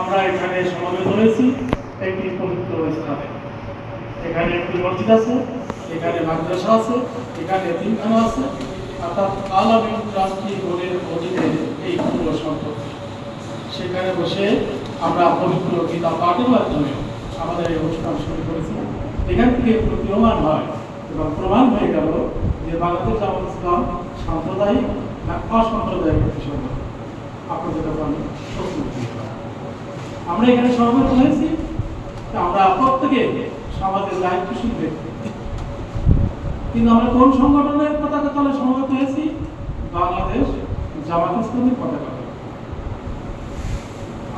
আমরা এখানে সমাবেত হয়েছি একটি পবিত্র স্থানে। এখানে একটি মসজিদ আছে, এখানে মাদ্রাসা আছে, এখানে তিনখানা আছে। অর্থাৎ আলামী রাষ্ট্রীয় বোর্ডের অধীনে এই পুরো সম্পত্তি সেখানে বসে আমরা পবিত্র গীতা পাঠের মাধ্যমে আমাদের এই অনুষ্ঠান শুরু করেছি। এখান থেকে প্রতীয়মান হয় এবং প্রমাণ হয়ে গেল যে বাংলাদেশ জামাত ইসলাম সাম্প্রদায়িক না অসাম্প্রদায়িক একটি আমরা এখানে সর্বত হয়েছি আমরা প্রত্যেকে সমাজের দায়িত্বশীল ব্যক্তি। কিন্তু আমরা কোন সংগঠনের পতাকা তলে সমবেত হয়েছি? বাংলাদেশ জামাত ইসলামের পতাকা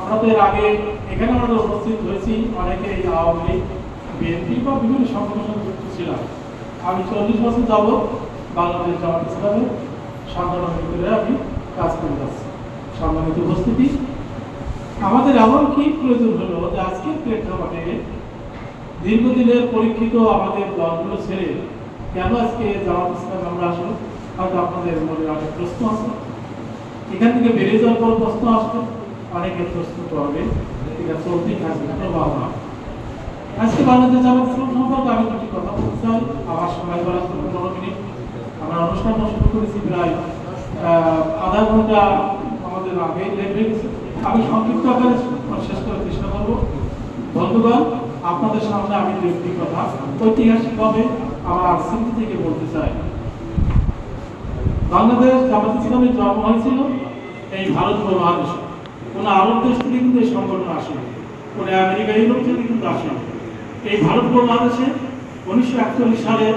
আমরা তো এর আগে এখানে আমরা উপস্থিত হয়েছি, অনেকে এই আওয়ামী লীগ, বিএনপি বা বিভিন্ন সংগঠনের যুক্ত ছিলাম। আমি চল্লিশ বছর যাব বাংলাদেশ জামাত ইসলামের সংগঠনের ভিতরে আমি কাজ করে যাচ্ছি। সম্মানিত উপস্থিতি। আমাদের এমন কি প্রয়োজন হলো যে আজকের প্রেক্ষাপটে দীর্ঘদিনের পরীক্ষিত আমাদের দলগুলো ছেড়ে কেন আজকে জামাত ইসলাম আমরা আসলে? হয়তো আপনাদের মনে অনেক প্রশ্ন আছে। এখান থেকে বেরিয়ে যাওয়ার পর প্রশ্ন আসবে। অনেকে প্রশ্ন করবে এটা চলতেই থাকবে প্রবাহ না। আজকে বাংলাদেশ জামাত ইসলাম সম্পর্কে আমি দুটি কথা বলতে চাই। আমার সময় তো পনেরো মিনিট। আমরা অনুষ্ঠান শুরু করেছি প্রায় আধা ঘণ্টা আমাদের আগে আমি সংক্ষিপ্ত আকারে শেষ করার চেষ্টা করব। বন্ধুগণ, আপনাদের সামনে আমি একটি কথা ঐতিহাসিকভাবে আমার স্মৃতি থেকে বলতে চাই। বাংলাদেশ জামাত ইসলামের জন্ম হয়েছিল এই ভারত মহাদেশে। কোনো আরব দেশ থেকে কিন্তু এই সংগঠন আসেনি। কোনো আমেরিকা ইউরোপ থেকে কিন্তু আসেনি। এই ভারত মহাদেশে উনিশশো একচল্লিশ সালে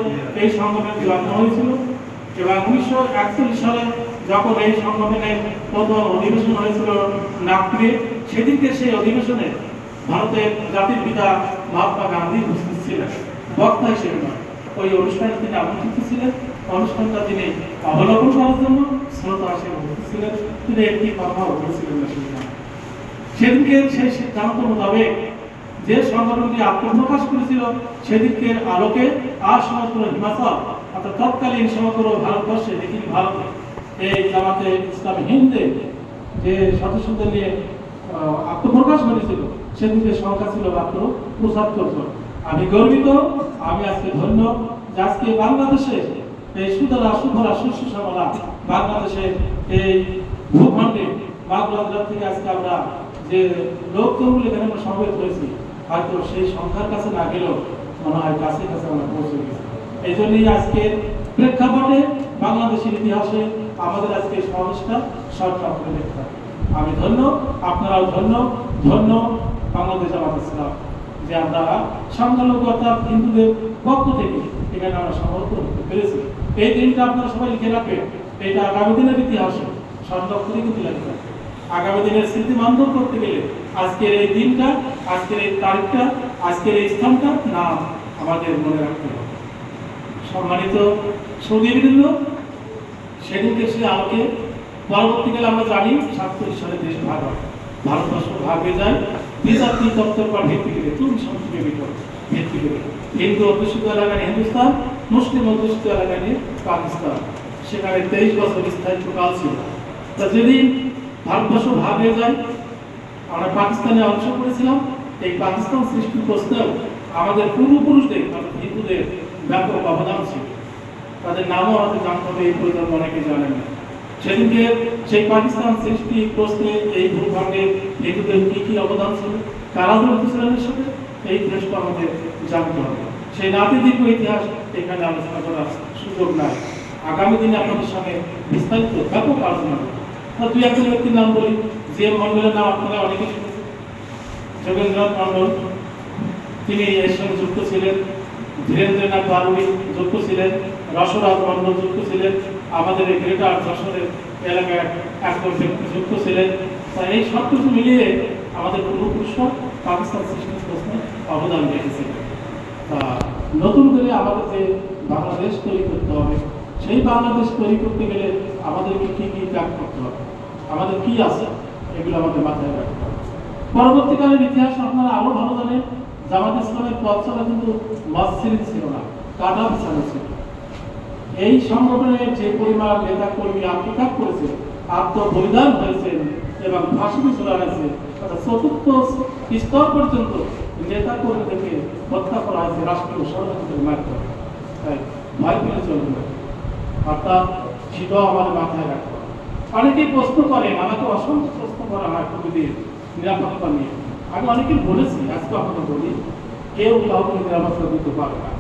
এই সংগঠনের জন্ম হয়েছিল এবং উনিশশো একচল্লিশ সালে যখন এই সংগঠনের প্রথম অধিবেশন হয়েছিল নাগপুরে। সেদিনকে সেই অধিবেশনে ভারতের জাতির পিতা মহাত্মা গান্ধী উপস্থিত ছিলেন। বক্তা হিসেবে নয়, ওই অনুষ্ঠানে তিনি আমন্ত্রিত ছিলেন। অনুষ্ঠানটা তিনি অবলম্বন করার জন্য শ্রোতা হিসেবে উপস্থিত ছিলেন। তিনি একটি কথা বলেছিলেন সেদিনকে সেই সিদ্ধান্ত মোতাবেক যে সংগঠনটি আত্মপ্রকাশ করেছিল সেদিকের আলোকে আর সমগ্র হিমাচল, অর্থাৎ তৎকালীন সমগ্র ভারতবর্ষে দেখি ভারতে এই জামাতে ইসলামী হিন্দে যে সদস্যদের নিয়ে আত্মপ্রকাশ করেছিল সেদিকে সংখ্যা ছিল মাত্র পঁচাত্তর জন। আমি গর্বিত, আমি আজকে ধন্য যে আজকে বাংলাদেশে এই সুতরা সুফরা শস্য শ্যামলা বাংলাদেশে এই ভূখণ্ডে বাংলাদেশ থেকে আজকে আমরা যে লোকগুলো এখানে আমরা সমবেত হয়েছি, হয়তো সেই সংখ্যার কাছে না গেলেও মনে হয় কাছে কাছে আমরা পৌঁছে গেছি। এই জন্যই আজকের প্রেক্ষাপটে বাংলাদেশের ইতিহাসে আমাদের আজকে সমাবেশটা সরকার করে আমি ধন্য, আপনারাও ধন্য ধন্য বাংলাদেশ জামাত ইসলাম, যে আমরা সংখ্যালঘু অর্থাৎ হিন্দুদের পক্ষ থেকে এখানে আমরা সমর্থন করতে পেরেছি। এই দিনটা আপনারা সবাই লিখে রাখবেন, এটা আগামী দিনের ইতিহাসে সংরক্ষণই কিন্তু থাকবে। আগামী দিনের স্মৃতি বান্ধব করতে গেলে আজকের এই দিনটা, আজকের এই তারিখটা, আজকের এই স্থানটা নাম আমাদের মনে রাখতে হবে। সম্মানিত সৌদিবৃন্দ সেদিনকে সে আলোকে পরবর্তীকালে আমরা জানি সাতচল্লিশ সালে দেশ ভাগ হয়। ভারতবর্ষ ভাগ হয়ে যায়। দ্বিজাতি তত্ত্বের পর ভিত্তি করে তুমি সংস্কৃতির ভিতর ভিত্তি করে হিন্দু অধ্যুষিত এলাকা নিয়ে হিন্দুস্তান, মুসলিম অধ্যুষিত এলাকা নিয়ে পাকিস্তান। সেখানে তেইশ বছর স্থায়িত্ব কাল ছিল। তা যেদিন ভারতবর্ষ ভাগ হয়ে যায়, আমরা পাকিস্তানে অংশ করেছিলাম। এই পাকিস্তান সৃষ্টির প্রশ্নেও আমাদের পূর্বপুরুষদের হিন্দুদের ব্যাপক অবদান ছিল। তাদের নামও আমাদের জানতে হবে, এই প্রজন্ম অনেকে জানেন না। সেদিনকে সেই পাকিস্তান সৃষ্টি প্রশ্নে এই ভূখণ্ডে হিন্দুদের কি কি অবদান ছিল? কারা জড়িত ছিলেন সাথে, এই ইতিহাসটা আমাদের জানতে হবে। সেই নাতি দীর্ঘ ইতিহাস এখানে আলোচনা করার সুযোগ নাই। আগামী দিনে আপনাদের সঙ্গে বিস্তারিত ব্যাপক আলোচনা করব। দুই একজন ব্যক্তির নাম বলি যে মন্ডলের নাম আপনারা অনেকে শুনেছেন। যোগেন্দ্রনাথ মন্ডল তিনি এর সঙ্গে যুক্ত ছিলেন। ধীরেন্দ্রনাথ বারুড়ি যুক্ত ছিলেন, রসরাজ মন্ডল যুক্ত ছিলেন, আমাদের এই গ্রেটার যশোরের এলাকায় একজন যুক্ত ছিলেন। এই সব কিছু মিলিয়ে আমাদের পূর্বপুরুষরা পাকিস্তান সৃষ্টির প্রশ্নে অবদান রেখেছিলেন তা নতুন করে আমাদের যে বাংলাদেশ তৈরি করতে হবে, সেই বাংলাদেশ তৈরি করতে গেলে আমাদেরকে কি কি ত্যাগ করতে হবে, আমাদের কি আছে, এগুলো আমাদের মাথায় রাখতে হবে। পরবর্তীকালের ইতিহাস আপনারা আরও ভালো জানেন, জামাত ইসলামের পথ চলা কিন্তু মসজিদ ছিল না, কাটা বিছানো ছিল। এই সংগঠনের যে পরিমাণ নেতা কর্মী আত্মত্যাগ করেছে, আত্মবলিদান হয়েছে এবং ফাঁসি আছে অর্থাৎ চতুর্থ স্তর পর্যন্ত নেতা কর্মীদেরকে হত্যা করা হয়েছে রাষ্ট্রীয় ষড়যন্ত্রের মাধ্যমে। তাই ভয় পেলে চলবে। অর্থাৎ সেটাও আমাদের মাথায় রাখতে অনেকেই প্রশ্ন করেন, আমাকে অসংখ্য প্রশ্ন করা হয় কবিদের নিরাপত্তা নিয়ে। আমি অনেকে বলেছি, আজকে আপনাকে বলি, কেউ কাউকে নিরাপত্তা দিতে পারে না।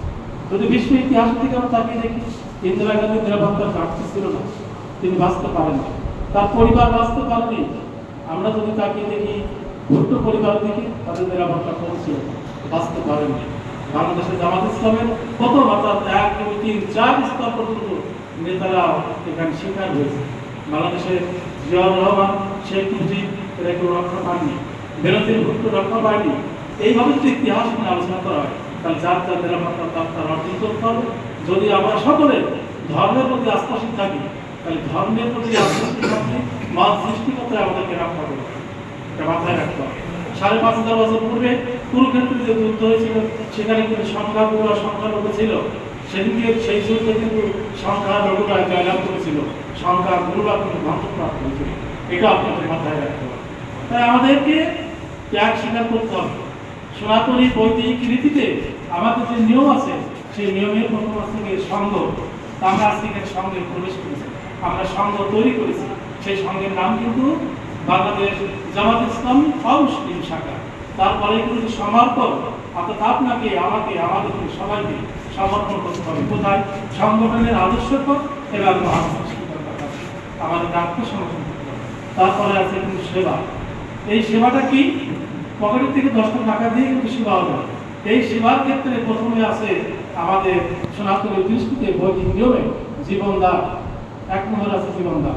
যদি বিশ্ব ইতিহাস থেকে আমরা তাকিয়ে দেখি, ইন্দিরা গান্ধীর নিরাপত্তার ঘাটতি ছিল না, তিনি বাঁচতে পারেননি। তার পরিবার বাঁচতে পারেনি। আমরা যদি তাকিয়ে দেখি, ভুট্টো পরিবার দেখি, তাদের নিরাপত্তা কম ছিল বাঁচতে পারেননি। বাংলাদেশের জামাত ইসলামের কত অর্থাৎ এক দুই তিন চার স্তর পর্যন্ত নেতারা এখানে শিকার হয়েছে। বাংলাদেশের জিয়াউর রহমান, শেখ মুজিব এরা কেউ রক্ষা পাননি। বেনজির ভুট্টো রক্ষা পায়নি। এইভাবে যদি ইতিহাস নিয়ে আলোচনা করা হয়। তাহলে যার যার নিরাপত্তা, তার তার অর্জন করতে হবে। যদি আমরা সকলে ধর্মের প্রতি আস্থাশীল থাকি, তাহলে ধর্মের প্রতি আস্থাশীল থাকলে মত সৃষ্টিকর্তা আমাদেরকে রক্ষা করবে। এটা মাথায় রাখতে হবে। সাড়ে পাঁচ হাজার বছর পূর্বে কুরুক্ষেত্রে যে যুদ্ধ হয়েছিল, সেখানে কিন্তু সংখ্যাগুরু আর সংখ্যালঘু ছিল। সেদিকে সেই যুদ্ধে কিন্তু সংখ্যালঘুরা জয়লাভ করেছিল। সংখ্যাগুরুরা কিন্তু ধ্বংসপ্রাপ্ত হয়েছিল। এটা আপনাদের মাথায় রাখতে হবে। তাই আমাদেরকে ত্যাগ স্বীকার করতে হবে। সনাতনী বৈদিক রীতিতে আমাদের যে নিয়ম আছে, সেই নিয়মের প্রথম থেকে সঙ্গ। আমরা আজকে সঙ্গে প্রবেশ করেছি। আমরা সঙ্গ তৈরি করেছি। সেই সঙ্গের নাম কিন্তু বাংলাদেশ জামাত ইসলাম অমুসলিম শাখা। তারপরে কিন্তু সমর্পণ অর্থাৎ আপনাকে, আমাকে, আমাদেরকে, সবাইকে সমর্পণ করতে হবে। কোথায়? সংগঠনের আদর্শকর এবং মহাসৃষ্টিকর্তার আমাদের আত্মসমর্পণ করতে হবে। তারপরে আছে কিন্তু সেবা। এই সেবাটা কি পকেটের থেকে দশ টাকা দিয়ে কিন্তু সেবা হবে। এই সেবার ক্ষেত্রে প্রথমে আছে আমাদের সনাতনের দৃষ্টিতে বৈদিক নিয়মে জীবনদান, এক নম্বর আছে জীবনদান